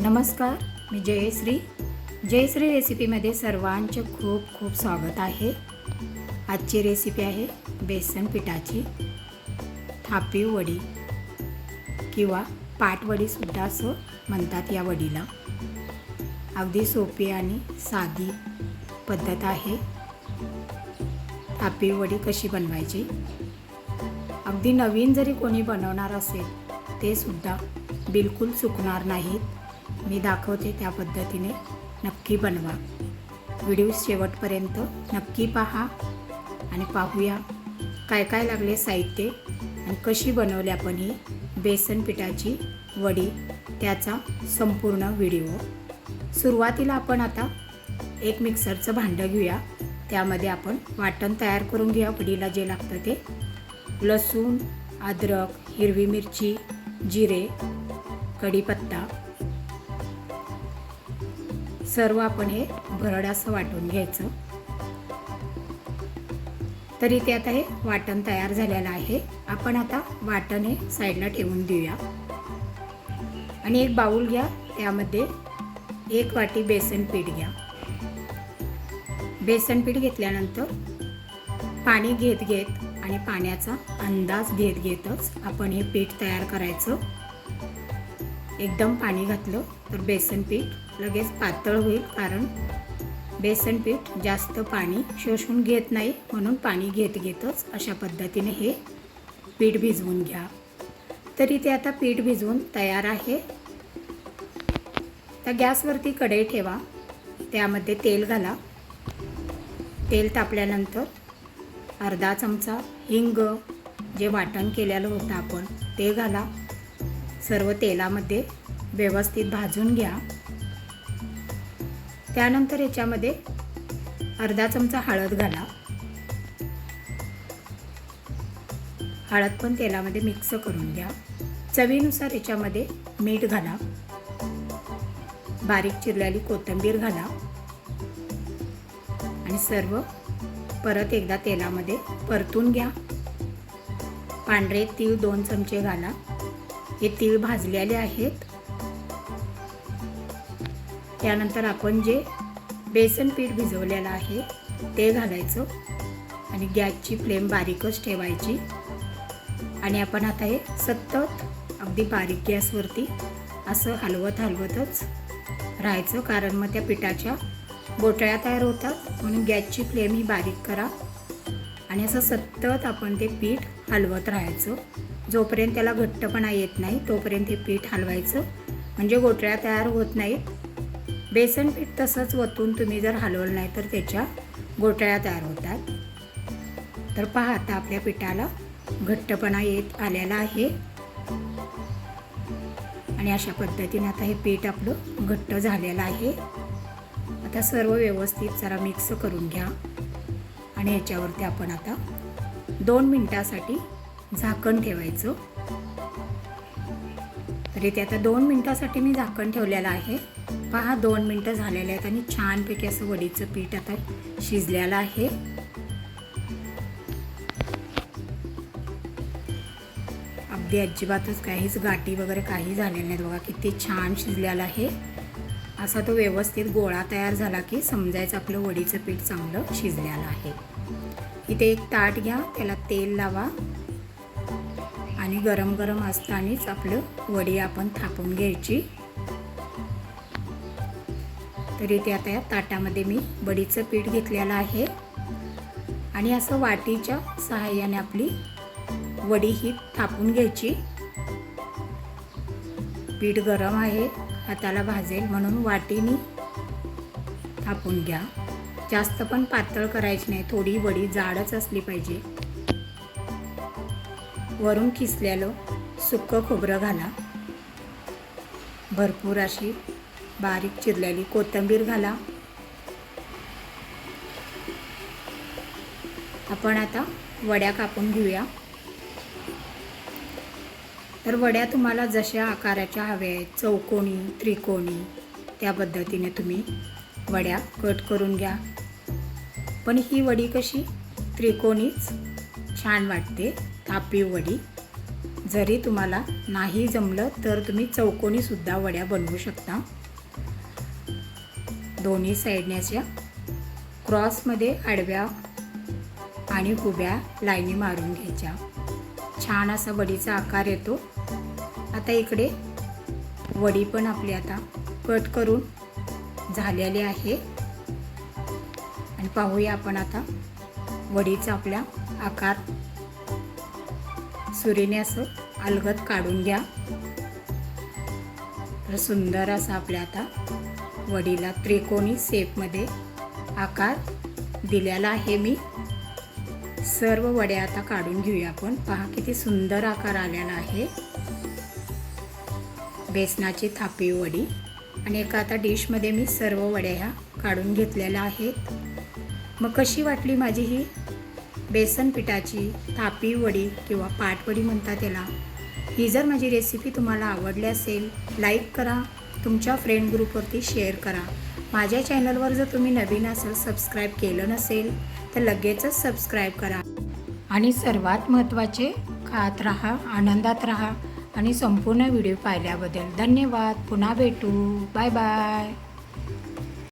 नमस्कार मी जयश्री. जयश्री रेसिपीमध्ये सर्वांचे खूप खूप स्वागत आहे. आजची रेसिपी आहे बेसन पिठाची. थापी वडी किंवा पाटवडीसुद्धा असं म्हणतात या वडीला. अगदी सोपी आणि साधी पद्धत आहे. थापी वडी कशी बनवायची? अगदी नवीन जरी कोणी बनवणार असेल ते सुद्धा बिलकुल चुकणार नाहीत. मी दाखवते त्या पद्धतीने. नक्की बनवा. व्हिडिओ शेवटपर्यंत नक्की पहा आणि पाहूया काय काय लागले साहित्य आणि कशी बनवली आपण ही बेसन पिठाची वडी त्याचा संपूर्ण व्हिडिओ. सुरुवातीला आपण आता एक मिक्सरचं भांडं घेऊया. त्यामध्ये आपण वाटण तयार करून घेऊया वडीला जे लागतं ते. लसूण अद्रक हिरवी मिरची जिरे कढीपत्ता सर्व आपण हे भरड असं वाटून घ्यायचं. तर इथे आता हे वाटण तयार झालेलं आहे. आपण आता वाटण हे साईडला ठेवून देऊया. आणि एक बाऊल घ्या त्यामध्ये एक वाटी बेसन पीठ घ्या. बेसन पीठ घेतल्यानंतर पाणी घेत घेत आणि पाण्याचा अंदाज घेत घेतच आपण हे पीठ तयार करायचं. एकदम पाणी घातलं तर बेसन पीठ लगेच पातळ होईल कारण बेसन पीठ जास्त पाणी शोषून घेत नाही म्हणून पाणी घेत घेतच अशा पद्धतीने हे पीठ भिजवून घ्या. तरी ते आता पीठ भिजवून तयार आहे. तर गॅसवरती कढई ठेवा. त्यामध्ये तेल घाला. तेल तापल्यानंतर अर्धा चमचा हिंग जे वाटण केलेलं होतं आपण ते घाला. सर्व तेलामध्ये व्यवस्थित भाजून घ्या. त्यानंतर याच्यामध्ये अर्धा चमचा हळद घाला. हळद पण तेलामध्ये मिक्स करून घ्या. चवीनुसार याच्यामध्ये मीठ घाला. बारीक चिरलेली कोथिंबीर घाला. आणि सर्व परत एकदा तेलामध्ये परतून घ्या. पांढरे तीळ दोन चमचे घाला. हे तीळ भाजलेले आहेत. त्यानंतर आपण जे बेसन पीठ भिजवलेलं आहे ते घालायचं आणि गॅसची फ्लेम बारीकच ठेवायची. आणि आपण आता हे सतत अगदी बारीक गॅसवरती असं हलवत हलवतच राहायचं कारण मग त्या पिठाच्या बोटळ्या तयार होतात. म्हणून गॅसची फ्लेम ही बारीक करा आणि असं सतत आपण ते पीठ हलवत राहायचं. जोपर्यंत त्याला घट्टपणा येत नाही तोपर्यंत हे पीठ हलवायचं. म्हणजे गोटळ्या तयार होत नाहीत. बेसन पीठ तसंच वतून तुम्ही जर हलवलं नाही तर त्याच्या गोटळ्या तयार होतात. तर पहा आता आपल्या पिठाला घट्टपणा येत आलेला आहे. आणि अशा पद्धतीने आता हे पीठ आपलं घट्ट झालेलं आहे. आता सर्व व्यवस्थित जरा मिक्स करून घ्या. आणि याच्यावरती आपण आता दोन मिनटासाठी झाकण ठेवायचं. तरी ते आता दोन मिनटासाठी मी झाकण ठेवलेलं आहे. पहा दोन मिनटं झालेले आहेत आणि छानपैकी असं वडीचं पीठ आता शिजलेलं आहे. अगदी अजिबातच काहीच गाठी वगैरे काही झालेल्या नाहीत. बघा किती छान शिजलेलं आहे. असा तो व्यवस्थित गोळा तयार झाला की समजायचं आपलं वडीचं पीठ चांगलं शिजलेलं आहे. इथे एक ताट घ्या त्याला तेल लावा. आणि गरम गरम असतानाच आपलं वडी आपण थापून घ्यायची. तर इथे आता या ताटामध्ये मी वडीचं पीठ घेतलेलं आहे. आणि असं वाटीच्या सहाय्याने आपली वडी ही थापून घ्यायची. पीठ गरम आहे हाताला भाजेल म्हणून वाटीनी थापून घ्या. जास्त पण पातळ करायची नाही थोडी वडी जाडच असली पाहिजे. वरून खिसलेलं सुक्कं खोबरं घाला. भरपूर अशी बारीक चिरलेली कोथिंबीर घाला. आपण आता वड्या कापून घेऊया. तर वड्या तुम्हाला जशा आकाराच्या हव्या आहेत चौकोनी त्रिकोणी त्या पद्धतीने तुम्ही वड्या कट करून घ्या. पण ही वडी कशी त्रिकोणीच छान वाटते. थापी वडी जरी तुम्हाला नाही जमलं तर तुम्ही चौकोनीसुद्धा वड्या बनवू शकता. दोन्ही साईडने अशा क्रॉसमध्ये आडव्या आणि उभ्या लाईनी मारून घ्यायच्या. छान असा वडीचा आकार येतो. आता इकडे वडी पण आपली आता कट करून झालेली आहे. आणि पाहूया आपण आता वडीचा आपल्या आकार. सुरीने असं अलगद काढून घ्या. तर सुंदर असा आपल्या आता वडीला त्रिकोणी सेपमध्ये आकार दिलेला आहे मी. सर्व वड्या आता काढून घेऊया आपण. पहा किती सुंदर आकार आलेला आहे. बेसनाची थापी वडी. आणि एका आता डिशमध्ये मी सर्व वड्या ह्या काढून घेतलेल्या आहेत. मग कशी वाटली माझी ही बेसन पिठाची थापी वडी किंवा पाटवडी म्हणतात त्याला ही जर माझी रेसिपी तुम्हाला आवडली असेल लाईक करा. तुमच्या फ्रेंड ग्रुपवरती शेअर करा. माझ्या चॅनलवर जर तुम्ही नवीन असेल सबस्क्राईब केलं नसेल तर लगेचच सबस्क्राईब करा. आणि सर्वात महत्त्वाचे खात राहा आनंदात राहा. आणि संपूर्ण व्हिडिओ पाहिल्याबद्दल धन्यवाद. पुन्हा भेटू. Bye bye